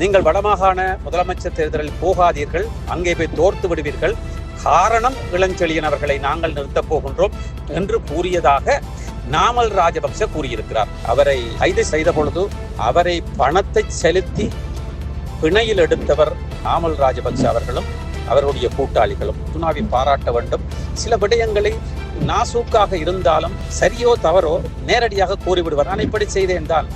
நீங்கள் வடமாகாண முதலமைச்சர் தேர்தலில் போகாதீர்கள் அங்கே போய் தோர்த்து விடுவீர்கள். காரணம் இளஞ்செழியன் அவர்களை நாங்கள் நிறுத்தப் போகின்றோம் என்று கூறியதாக நாமல் ராஜபக்ச கூறியிருக்கிறார். அவரை கைது செய்த பொழுது அவரை பணத்தை செலுத்தி பிணையில் எடுத்தவர் நாமல் ராஜபக்ச அவர்களும் அவருடைய கூட்டாளிகளும். துனாவி பாராட்ட வேண்டும். சில விடயங்களை நாசூக்காக இருந்தாலும் சரியோ தவறோ நேரடியாக கூறிவிடுவார். நான் இப்படி செய்தேன் தான்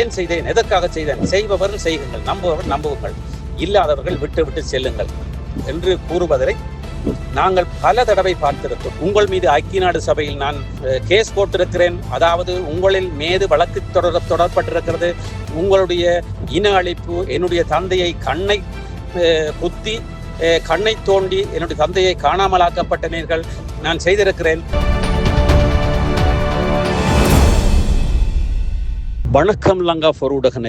ஏன் செய்தேன்? எதற்காக செய்தேன்? செய்பவர்கள் செய்யுங்கள் நம்புபவர் நம்புங்கள். இல்லாதவர்கள் விட்டு விட்டு செல்லுங்கள் என்று கூறுவதை நாங்கள் பல தடவை பார்த்திருக்கிறோம். உங்கள் மீது ஐக்கிய நாடு சபையில் நான் கேஸ் போட்டிருக்கிறேன். அதாவது உங்களில் மீது வழக்கு தொடர தொடரப்பட்டிருக்கிறது. உங்களுடைய இன அழிப்பு என்னுடைய தந்தையை கண்ணை குத்தி கண்ணை தோண்டி என்னுடைய தந்தையை காணாமலாக்கப்பட்டனீர்கள். நான் செய்திருக்கிறேன். வணக்கம் லங்கா for ஊடக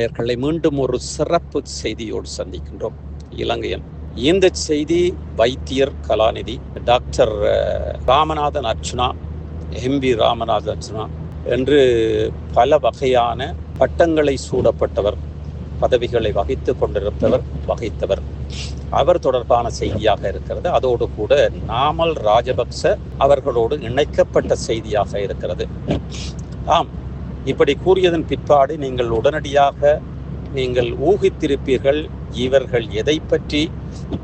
மீண்டும் ஒரு சிறப்பு செய்தியோடு சந்திக்கின்றோம். இலங்கையன் இந்த செய்தி வைத்தியர் கலாநிதி டாக்டர் ராமநாதன் அர்ச்சுனா எம்பி ராமநாதன் அர்ச்சுனா என்று பல வகையான பட்டங்களை சூடப்பட்டவர் பதவிகளை வகித்து கொண்டிருப்பவர் வகித்தவர். அவர் தொடர்பான செய்தியாக இருக்கிறது. அதோடு கூட நாமல் ராஜபக்ச அவர்களோடு இணைக்கப்பட்ட செய்தியாக இருக்கிறது. ஆம் இப்படி கூறியதன் பிற்பாடு நீங்கள் உடனடியாக நீங்கள் ஊகித்திருப்பீர்கள் இவர்கள் எதை பற்றி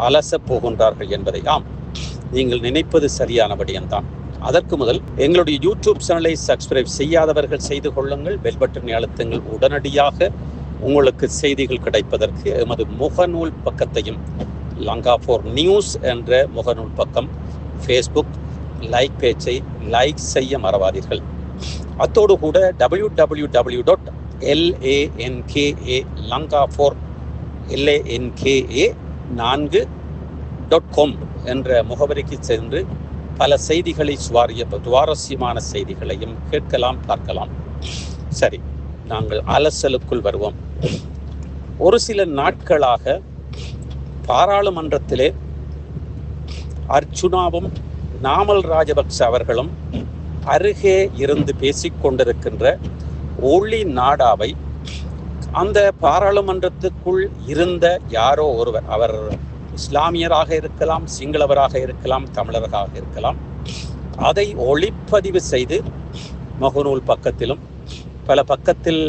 அலசப் போகின்றார்கள் என்பதை. ஆம் நீங்கள் நினைப்பது சரியான அதற்கு முதல் எங்களுடைய யூடியூப் சேனலை சப்ஸ்கிரைப் செய்யாதவர்கள் செய்து கொள்ளுங்கள். பெல் பட்டனை அழுத்துங்கள். உடனடியாக உங்களுக்கு செய்திகள் கிடைப்பதற்கு எமது முகநூல் பக்கத்தையும் லங்கா ஃபோர் நியூஸ் என்ற முகநூல் பக்கம் ஃபேஸ்புக் லைக் பேஜை லைக் செய்ய மறவாதீர்கள். அத்தோடு கூட W W W dot L A N K A Lanka four L A N K A நான்கு டாட் காம் என்ற முகவரிக்கு சென்று பல செய்திகளை சுவாரிய சுவாரஸ்யமான செய்திகளையும் கேட்கலாம் பார்க்கலாம். சரி நாங்கள் அலசலுக்குள் வருவோம். ஒரு சில நாட்களாக பாராளுமன்றத்திலே அர்ச்சுனாவும் நாமல் ராஜபக்ச அவர்களும் அருகே இருந்து பேசிக் கொண்டிருக்கின்ற ஒளி நாடாவை அந்த பாராளுமன்றத்துக்குள் இருந்த யாரோ ஒருவர் அவர் இஸ்லாமியராக இருக்கலாம் சிங்களவராக இருக்கலாம் தமிழராக இருக்கலாம் அதை ஒளிப்பதிவு செய்து மகநூல் பக்கத்திலும் பல பக்கத்தில்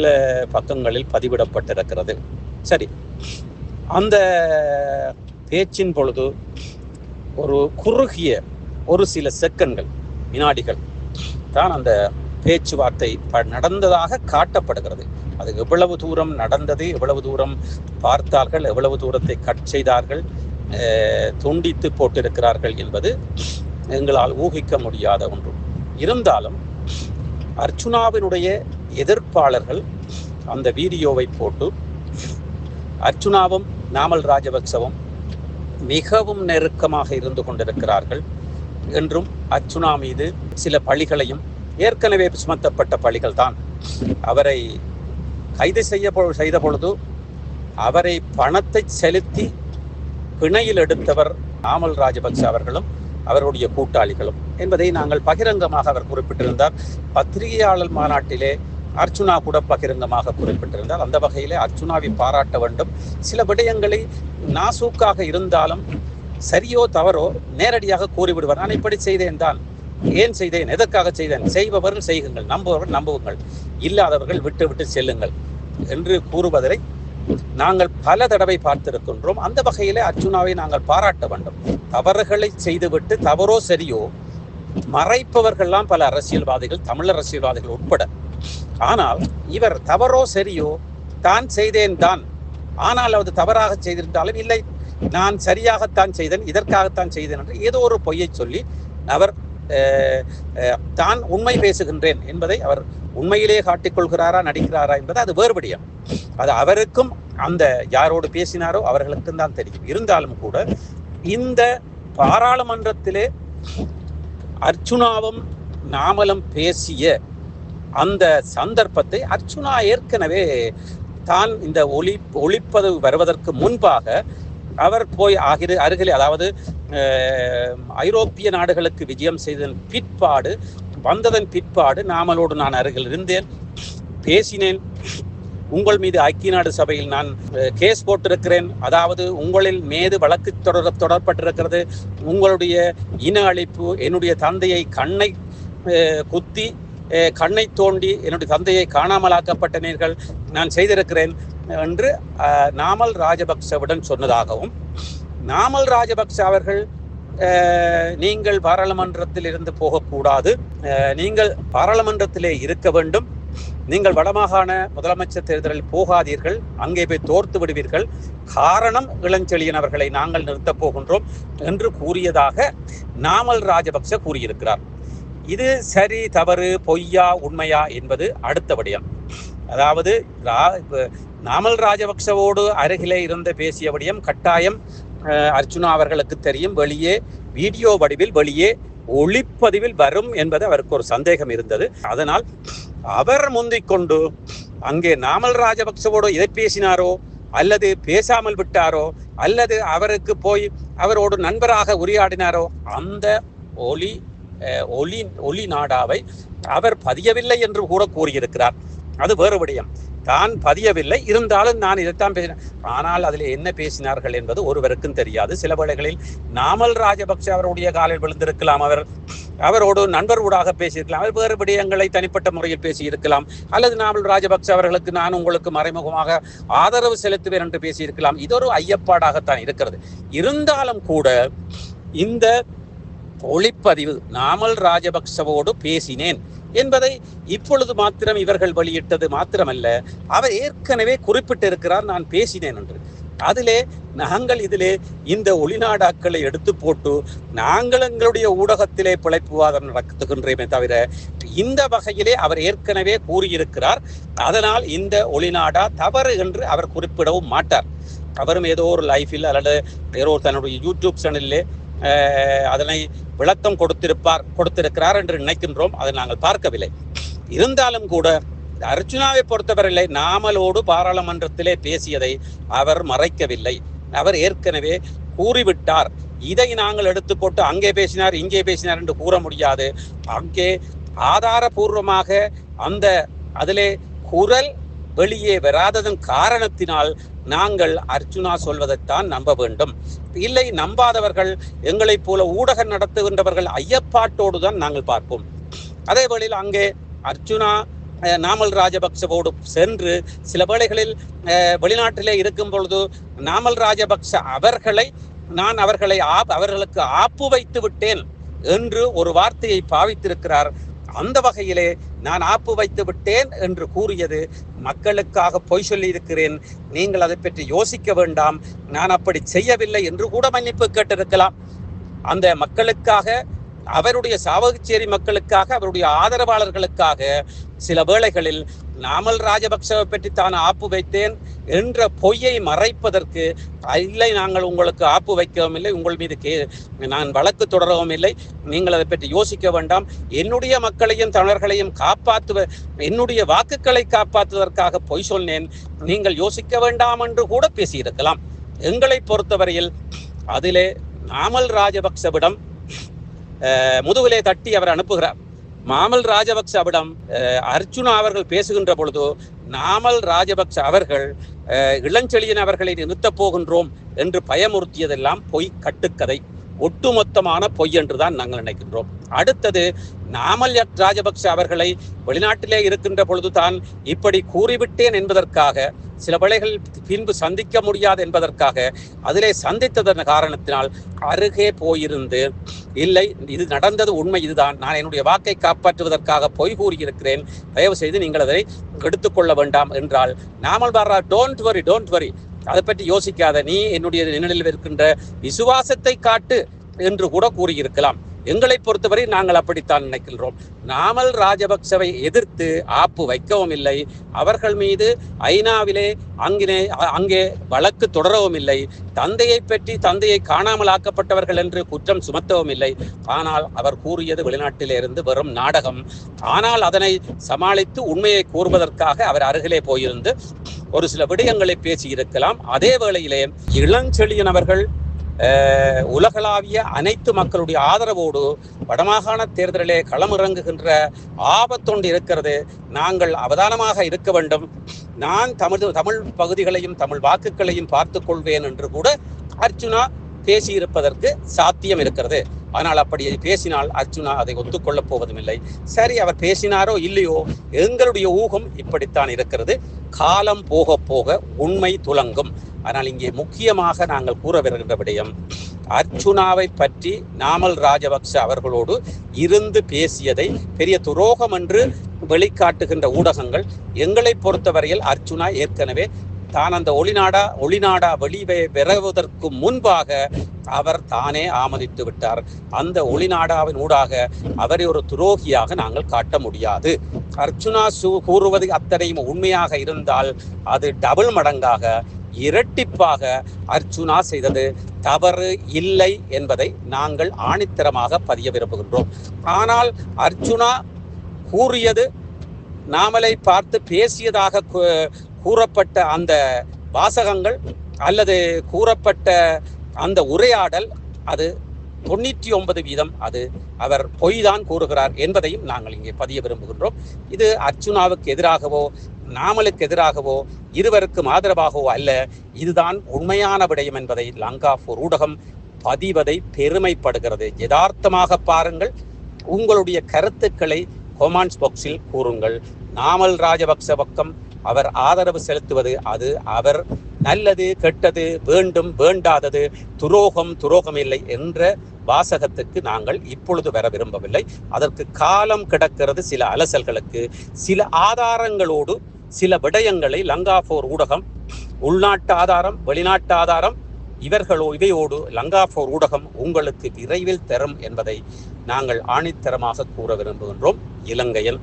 பக்கங்களில் பதிவிடப்பட்டிருக்கிறது. சரி அந்த பேச்சின் பொழுது ஒரு குறுகிய ஒரு சில செகண்ட்கள் வினாடிகள் தான் அந்த பேச்சுவார்த்தை நடந்ததாக காட்டப்படுகிறது. அது எவ்வளவு தூரம் நடந்தது எவ்வளவு தூரம் பார்த்தார்கள் எவ்வளவு தூரத்தை கட் செய்தார்கள் அஹ், துண்டித்து போட்டிருக்கிறார்கள் என்பது எங்களால் ஊகிக்க முடியாத ஒன்று. இருந்தாலும் அர்ச்சுனாவினுடைய எதிர்ப்பாளர்கள் அந்த வீடியோவை போட்டு அர்ச்சுனாவும் நாமல் ராஜபக்சவும் மிகவும் நெருக்கமாக இருந்து கொண்டிருக்கிறார்கள். என்றும் அர்ச்சுனா மீது சில பழிகளையும் ஏற்கனவே சுமத்தப்பட்ட பழிகள் தான் அவரை கைது செய்ய செய்த பொழுது அவரை பணத்தை செலுத்தி பிணையில் எடுத்தவர் நாமல் ராஜபக்ச அவர்களும் அவருடைய கூட்டாளிகளும் என்பதை நாங்கள் பகிரங்கமாக அவர் குறிப்பிட்டிருந்தார். பத்திரிகையாளர் மாநாட்டிலே அர்ச்சுனா கூட பகிரங்கமாக குறிப்பிட்டிருந்தார். அந்த வகையிலே அர்ச்சுனாவை பாராட்ட வேண்டும். சில விடயங்களை நாசூக்காக இருந்தாலும் சரியோ தவறோ நேரடியாக கூறிவிடுவார். நான் இப்படி செய்தேன் தான் ஏன் செய்தேன்? எதற்காக செய்தேன்? செய்பவர்கள் செய்யுங்கள். நம்புபவர்கள் நம்புங்கள். இல்லாதவர்கள் விட்டு விட்டு செல்லுங்கள் என்று கூறுவதை நாங்கள் பல தடவை பார்த்திருக்கின்றோம். அந்த வகையிலே அர்ஜுனாவை நாங்கள் பாராட்ட வேண்டும். தவறுகளை செய்துவிட்டு தவறோ சரியோ மறைப்பவர்கள்லாம் பல அரசியல்வாதிகள் தமிழ் அரசியல்வாதிகள் உட்பட. ஆனால் இவர் தவறோ சரியோ தான் செய்தேன் தான். ஆனால் அது தவறாக செய்திருந்தாலும் இல்லை. நான் சரியாகத்தான் செய்தேன் இதற்காகத்தான் செய்தேன் என்று ஏதோ ஒரு பொய்யை சொல்லி அவர் தான் உண்மை பேசுகின்றேன் என்பதை அவர் உண்மையிலே காட்டிக்கொள்கிறாரா நடிக்கிறாரா என்பது அது வேறுபடியும் அது அவருக்கும் அந்த யாரோடு பேசினாரோ அவர்களுக்கும் தான் தெரியும். இருந்தாலும் கூட இந்த பாராளுமன்றத்திலே அர்ச்சுனாவும் நாமலும் பேசிய அந்த சந்தர்ப்பத்தை அர்ச்சுனா ஏற்கனவே தான் இந்த ஒளி ஒளிப்பது வருவதற்கு முன்பாக அவர் போய் ஆகிற அருகில் அதாவது ஐரோப்பிய நாடுகளுக்கு விஜயம் செய்ததன் பிற்பாடு வந்ததன் பிற்பாடு நாமலோடு நான் அருகில் இருந்தேன். பேசினேன். உங்கள் மீது ஐக்கிய நாடு சபையில் நான் கேஸ் போட்டிருக்கிறேன். அதாவது உங்களில் மீது வழக்கு தொடர் தொடரப்பட்டிருக்கிறது. உங்களுடைய இன அழிப்பு என்னுடைய தந்தையை கண்ணை குத்தி கண்ணை தோண்டி என்னுடைய தந்தையை காணாமலாக்கப்பட்டனீர்கள். நான் செய்திருக்கிறேன். என்று நாமல் ராஜபக்சவுடன் சொன்னதாகவும் நாமல் ராஜபக்ச அவர்கள் நீங்கள் பாராளுமன்றத்தில் இருந்து போகக்கூடாது நீங்கள் பாராளுமன்றத்திலே இருக்க வேண்டும் நீங்கள் வடமாகாண முதலமைச்சர் தேர்தலில் போகாதீர்கள் அங்கே போய் தோர்த்து விடுவீர்கள் காரணம் இளஞ்செழியன் அவர்களை நாங்கள் நிறுத்தப் போகின்றோம் என்று கூறியதாக நாமல் ராஜபக்ச கூறியிருக்கிறார். இது சரி தவறு பொய்யா உண்மையா என்பது அடுத்த விடயம். அதாவது ரா- நாமல் ராஜபக்சவோடு அருகிலே இருந்து பேசியபடியும் கட்டாயம் அர்ச்சுனா அவர்களுக்கு தெரியும். வெளியே வீடியோ வடிவில் வெளியே ஒளிப்பதிவில் வரும் என்பது அவருக்கு ஒரு சந்தேகம் இருந்தது. அதனால் அவர் முந்திக்கொண்டு அங்கே நாமல் ராஜபக்சவோடு எதை பேசினாரோ அல்லது பேசாமல் விட்டாரோ அல்லது அவருக்கு போய் அவரோடு நண்பராக உரையாடினாரோ அந்த ஒளி ஒளி ஒளி நாடாவை அவர் பதியவில்லை என்று கூட கூறியிருக்கிறார். அது வேறு விடயம். தான் பதியவில்லை இருந்தாலும் நான் இதைத்தான் பேசினேன் ஆனால் அதில் என்ன பேசினார்கள் என்பது ஒருவருக்கும் தெரியாது. சில வேளைகளில் நாமல் ராஜபக்ஷ அவருடைய காலில் விழுந்திருக்கலாம் அவர் அவரோடு நண்பர் ஊடாக பேசியிருக்கலாம் அவர் வேறு விடயங்களை தனிப்பட்ட முறையில் பேசியிருக்கலாம் அல்லது நாமல் ராஜபக்ச அவர்களுக்கு நான் உங்களுக்கு மறைமுகமாக ஆதரவு செலுத்துவேன் என்று பேசியிருக்கலாம். இது ஒரு ஐயப்பாடாகத்தான் இருக்கிறது. இருந்தாலும் கூட இந்த ஒளிப்பதிவு நாமல் ராஜபக்சவோடு பேசினேன். என்பதை இப்பொழுது மாத்திரம் இவர்கள் வெளியிட்டது மாத்திரமல்ல. அவர் ஏற்கனவே குறிப்பிட்டிருக்கிறார் நான் பேசினேன் என்று. அதிலே நாங்கள் இதிலே இந்த ஒளிநாடாக்களை எடுத்து போட்டு நாங்கள் எங்களுடைய ஊடகத்திலே பிழைப்புவாதம் நடத்துகின்றேமே தவிர இந்த வகையிலே அவர் ஏற்கனவே கூறியிருக்கிறார். அதனால் இந்த ஒளிநாடா தவறு என்று அவர் குறிப்பிடவும் மாட்டார். அவரும் ஏதோ ஒரு லைஃபில் அல்லது ஏதோ ஒரு தன்னுடைய யூடியூப் சேனலிலே அதனை விளக்கம் கொடுத்திருப்பார் கொடுத்திருக்கிறார் என்று நினைக்கின்றோம். அதை நாங்கள் பார்க்கவில்லை. இருந்தாலும் கூட அர்ஜுனாவை பொறுத்தவரையிலே நாமலோடு பாராளுமன்றத்திலே பேசியதை அவர் மறைக்கவில்லை. அவர் ஏற்கனவே கூறிவிட்டார். இதை நாங்கள் எடுத்து போட்டு அங்கே பேசினார் இங்கே பேசினார் என்று கூற முடியாது. அங்கே ஆதாரபூர்வமாக அந்த அதிலே குரல் வெளியே வராததன் காரணத்தினால் நாங்கள் அர்ச்சுனா சொல்வதைத்தான் நம்ப வேண்டும். இல்லை நம்பாதவர்கள் எங்களைப் போல ஊடகம் நடத்துகின்றவர்கள் ஐயப்பாட்டோடு தான் நாங்கள் பார்ப்போம். அதே வேளையில் அங்கே அர்ச்சுனா நாமல் ராஜபக்சவோடு சென்று சில வேளைகளில் வெளிநாட்டிலே இருக்கும் பொழுது நாமல் ராஜபக்ச அவர்களை நான் அவர்களை ஆப் அவர்களுக்கு ஆப்பு வைத்து விட்டேன் என்று ஒரு வார்த்தையை பாவித்திருக்கிறார். அந்த வகையிலே நான் ஆப்பு வைத்து விட்டேன் என்று கூறியது மக்களுக்காக பொய் சொல்லி இருக்கிறேன் நீங்கள் அதை பற்றி யோசிக்க வேண்டாம் நான் அப்படி செய்யவில்லை என்று கூட மன்னிப்பு கேட்டிருக்கலாம். அந்த மக்களுக்காக அவருடைய சாவகச்சேரி மக்களுக்காக அவருடைய ஆதரவாளர்களுக்காக சில வேளைகளில் நாமல் ராஜபக்சவை பற்றி தான் ஆப்பு வைத்தேன். என்ற பொய்யை மறைப்பதற்கு இல்லை நாங்கள் உங்களுக்கு ஆப்பு வைக்கவும் இல்லை உங்கள் மீது கே நான் வழக்கு தொடரவும் இல்லை நீங்கள் அதை பற்றி யோசிக்க வேண்டாம். என்னுடைய மக்களையும் தமிழர்களையும் காப்பாற்றுவ என்னுடைய வாக்குகளை காப்பாற்றுவதற்காக பொய் சொன்னேன். நீங்கள் யோசிக்க வேண்டாம் என்று கூட பேசியிருக்கலாம். எங்களை பொறுத்தவரையில் அதிலே நாமல் ராஜபக்சவிடம் அஹ், முதுகிலே தட்டி அவர் அனுப்புகிறார். மாமல் ராஜபக்சவிடம் அர்ஜுனா அவர்கள் பேசுகின்ற பொழுது நாமல் ராஜபக்ச அவர்கள் இளஞ்செழியன் அவர்களை நிறுத்தப் போகின்றோம் என்று பயமுறுத்தியதெல்லாம் பொய் கட்டுக்கதை ஒட்டுமொத்தமான பொய் என்றுதான் நாங்கள் நினைக்கின்றோம். அடுத்தது நாமல் ராஜபக்ச அவர்களை வெளிநாட்டிலே இருக்கின்ற பொழுது தான் இப்படி கூறிவிட்டேன் என்பதற்காக சில வேளைகள் பின்பு சந்திக்க முடியாது என்பதற்காக அதிலே சந்தித்ததன் காரணத்தினால் அருகே போயிருந்து இல்லை இது நடந்தது உண்மை இதுதான். நான் என்னுடைய வாக்கை காப்பாற்றுவதற்காக பொய் கூறியிருக்கிறேன். தயவு செய்து நீங்கள் அதை எடுத்துக்கொள்ள வேண்டாம் என்றால் நாமல் பாரா டோன்ட் வரி டோன்ட் வரி அதை பற்றி யோசிக்காத. நீ என்னுடைய நிழலில் இருக்கின்ற விசுவாசத்தை காட்டு என்று கூட கூறியிருக்கலாம். எங்களை பொறுத்தவரை நாங்கள் அப்படித்தான் நினைக்கின்றோம். நாமல் ராஜபக்சவை எதிர்த்து ஆப்பு வைக்கவும் இல்லை. அவர்கள் மீது ஐநாவிலே அங்கினே அங்கே வழக்கு தொடரவும் இல்லை. தந்தையை பற்றி தந்தையை காணாமல் ஆக்கப்பட்டவர்கள் என்று குற்றம் சுமத்தவும் இல்லை. ஆனால் அவர் கூறியது வெளிநாட்டிலே இருந்து வெறும் நாடகம். ஆனால் அதனை சமாளித்து உண்மையை கூறுவதற்காக அவர் அருகிலே போயிருந்து ஒரு சில விடயங்களை பேசியிருக்கலாம். அதே வேளையிலே இளஞ்செழியன் அவர்கள் உலகளாவிய அனைத்து மக்களுடைய ஆதரவோடு வடமாகாண தேர்தலிலே களமிறங்குகின்ற ஆபத்தொண்டு இருக்கிறது. நாங்கள் அவதானமாக இருக்க வேண்டும். நான் தமிழ் தமிழ் பகுதிகளையும் தமிழ் வாக்குகளையும் பார்த்து கொள்வேன் என்று கூட அர்ஜுனா பேசியிருப்பதற்கு சாத்தியம் இருக்கிறது. ஆனால் அப்படி பேசினால் அர்ஜுனா அதை ஒத்துக்கொள்ளப் போவதும் இல்லை சரி அவர் பேசினாரோ இல்லையோ எங்களுடைய ஊகம் இப்படித்தான் இருக்கிறது. காலம் போக போக உண்மை துலங்கும். ஆனால் இங்கே முக்கியமாக நாங்கள் கூற வருகின்ற விடயம் அர்ச்சுனாவை பற்றி நாமல் ராஜபக்ச அவர்களோடு இருந்து பேசியதை பெரிய துரோகம் என்று வெளிக்காட்டுகின்ற ஊடகங்கள். எங்களை பொறுத்தவரையில் அர்ச்சுனா ஏற்கனவே தான் அந்த ஒளிநாடா ஒளிநாடா வெளிவே பெறுவதற்கு முன்பாக அவர் தானே ஆமதித்து விட்டார். அந்த ஒளிநாடாவின் ஊடாக அவரை ஒரு துரோகியாக நாங்கள் காட்ட முடியாது. அர்ச்சுனா சு கூறுவது அத்தனையும் உண்மையாக இருந்தால் அது டபுள் மடங்காக இரட்டிப்பாக அர்ச்சுனா செய்தது தவறு இல்லை என்பதை நாங்கள் ஆணித்தரமாக பதிய விரும்புகின்றோம். ஆனால் அர்ச்சுனா கூறியது நாமலை பார்த்து பேசியதாக கூ- கூறப்பட்ட அந்த வாசகங்கள் அல்லது கூறப்பட்ட அந்த உரையாடல் அது தொண்ணூற்றி ஒன்பது வீதம் அது அவர் பொய் தான் கூறுகிறார் என்பதையும் நாங்கள் இங்கே பதிய விரும்புகின்றோம். இது அர்ச்சுனாவுக்கு எதிராகவோ நாமலுக்கு எதிராகவோ இருவருக்கும் ஆதரவாகவோ அல்ல இதுதான் உண்மையான விடயம் என்பதை லங்கா போர் ஊடகம் பதிவதை பெருமைப்படுகிறது. யதார்த்தமாக பாருங்கள் உங்களுடைய கருத்துக்களை கொமான்ஸ் பாக்ஸில் கூறுங்கள். நாமல் ராஜபக்ச பக்கம் அவர் ஆதரவு செலுத்துவது அது அவர் நல்லது கெட்டது வேண்டும் வேண்டாதது துரோகம் துரோகம் இல்லை என்ற வாசகத்துக்கு நாங்கள் இப்பொழுது வர விரும்பவில்லை. அதற்கு காலம் கிடக்கிறது சில அலசல்களுக்கு சில ஆதாரங்களோடு சில விடயங்களை லங்காஃபோர் ஊடகம் உள்நாட்டு ஆதாரம் வெளிநாட்டு ஆதாரம் இவர்களோ இவையோடு லங்காஃபோர் ஊடகம் உங்களுக்கு விரைவில் தரும் என்பதை நாங்கள் ஆணித்தரமாக கூற விரும்புகின்றோம். இலங்கையில்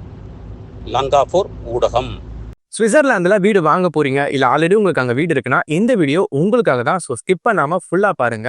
லங்காஃபோர் ஊடகம். சுவிட்சர்லாந்தில் வீடு வாங்க போறீங்க இல்லை ஆல்ரெடி உங்களுக்கு அங்கே வீடு இருக்குன்னா இந்த வீடியோ உங்களுக்காக தான். ஸோ ஸ்கிப் பண்ணாமல் ஃபுல்லாக பாருங்க.